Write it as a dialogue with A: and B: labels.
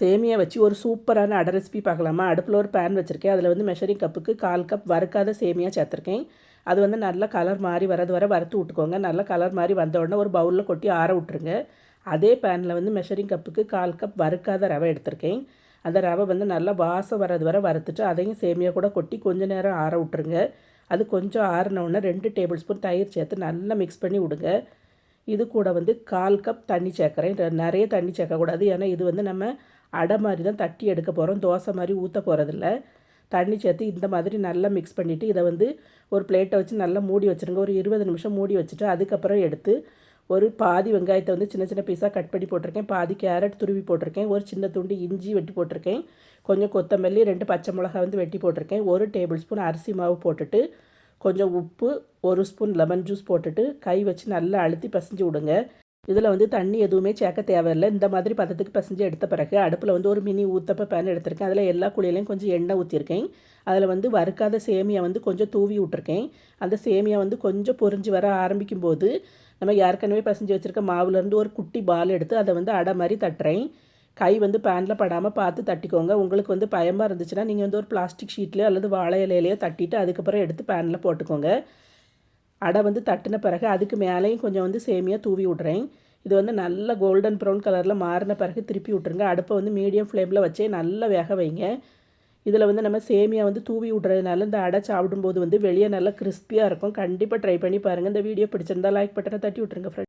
A: சேமியா வச்சு ஒரு சூப்பரான அடை ரெசிபி பார்க்கலாமா? அடுப்பில் ஒரு பேன் வச்சுருக்கேன். அதில் வந்து மெஷரிங் கப்புக்கு கால் கப் வறுக்காத சேமியா சேர்த்துருக்கேன். அது வந்து நல்லா கலர் மாறி வரது வர வறுத்து விட்டுக்கோங்க. நல்லா கலர் மாறி வந்த உடனே ஒரு பவுலில் கொட்டி ஆற விட்ருங்க அதே பேனில் வந்து மெஷரிங் கப்புக்கு கால் கப் வறுக்காத ரவை எடுத்திருக்கேன். அந்த ரவை வந்து நல்லா வாசம் வரது வர வறுத்துட்டு அதையும் சேமியா கூட கொட்டி கொஞ்ச நேரம் ஆற விட்ருங்க அது கொஞ்சம் ஆறினவுடனே ரெண்டு டேபிள் ஸ்பூன் தயிர் சேர்த்து நல்லா மிக்ஸ் பண்ணி விடுங்க. இது கூட வந்து கால் கப் தண்ணி சேர்க்குறேன். நிறைய தண்ணி சேர்க்கக்கூடாது. ஏன்னா இது வந்து நம்ம அடை மாதிரி தான் தட்டி எடுக்க போகிறோம் தோசை மாதிரி ஊற்ற போகிறதில்ல தண்ணி சேர்த்து இந்த மாதிரி நல்லா மிக்ஸ் பண்ணிவிட்டு இதை வந்து ஒரு பிளேட்டை வச்சு நல்லா மூடி வச்சுருங்க. ஒரு இருபது நிமிஷம் மூடி வச்சுட்டு அதுக்கப்புறம் எடுத்து ஒரு பாதி வெங்காயத்தை வந்து சின்ன சின்ன பீஸாக கட் பண்ணி போட்டிருக்கேன். பாதி கேரட் துருவி போட்டிருக்கேன். ஒரு சின்ன துண்டு இஞ்சி வெட்டி போட்டிருக்கேன். கொஞ்சம் கொத்தமல்லி ரெண்டு பச்சை மிளகாய் வந்து வெட்டி போட்டிருக்கேன். ஒரு டேபிள் ஸ்பூன் அரிசி மாவு போட்டுட்டு கொஞ்சம் உப்பு ஒரு ஸ்பூன் லெமன் ஜூஸ் போட்டுட்டு கை வச்சு நல்லா அழுத்தி பசிஞ்சு விடுங்க. இதில் வந்து தண்ணி எதுவுமே சேர்க்க தேவையில்லை. இந்த மாதிரி பதத்துக்கு பசஞ்சு எடுத்த பிறகு அடுப்பில் வந்து ஒரு மினி ஊத்தப்ப பேன் எடுத்திருக்கேன். அதில் எல்லா குழியிலையும் கொஞ்சம் எண்ணெய் ஊற்றிருக்கேன் அதில் வந்து வறுக்காத சேமியா வந்து கொஞ்சம் தூவி விட்ருக்கேன் அந்த சேமியா வந்து கொஞ்சம் பொறிஞ்சு வர ஆரம்பிக்கும் போது நம்ம ஏற்கனவே பசைஞ்சு வச்சுருக்க மாவுலேருந்து ஒரு குட்டி பால் எடுத்து அதை வந்து அடை மாதிரி தட்டுறேன். கை வந்து பேனில் படாமல் பார்த்து தட்டிக்கோங்க. உங்களுக்கு வந்து பயமாக இருந்துச்சுன்னா நீங்கள் வந்து ஒரு பிளாஸ்டிக் ஷீட்லேயோ அல்லது வாழை இலையிலையோ தட்டிட்டு அதுக்கப்புறம் எடுத்து பேனில் போட்டுக்கோங்க. அடை வந்து தட்டின பிறகு அதுக்கு மேலேயும் கொஞ்சம் வந்து சேமியாக தூவி விட்றேன். இது வந்து நல்ல கோல்டன் ப்ரௌன் கலரில் மாறின பிறகு திருப்பி விட்ருங்க அடுப்பை வந்து மீடியம் ஃப்ளேமில் வச்சே நல்லா வேக வைங்க. இதில் வந்து நம்ம சேமியா வந்து தூவி விட்றதுனால இந்த அடை சாப்பிடும்போது வந்து வெளியே நல்லா கிறிஸ்பியாக இருக்கும். கண்டிப்பாக ட்ரை பண்ணி பாருங்கள் இந்த வீடியோ பிடிச்சிருந்தா லைக் பட்டனை தட்டி விட்ருங்க ஃப்ரெண்ட்